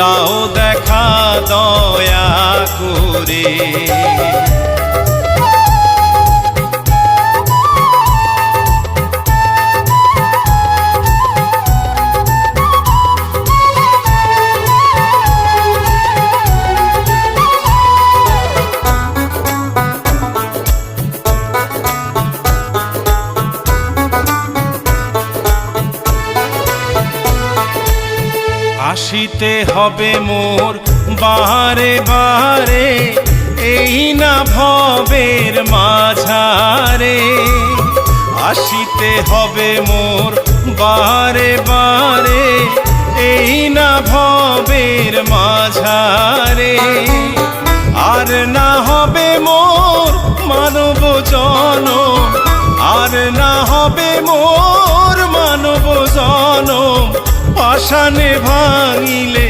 দাও দেখা দয়া করে। আসিতে হবে মোর বারে বারে এই না ভবের মাঝারে। আসিতে হবে মোর বারে বারে এই না ভবের মাঝারে। আর না হবে মোর মানব জনম আর না হবে মোর পাষাণে ভাঙিলে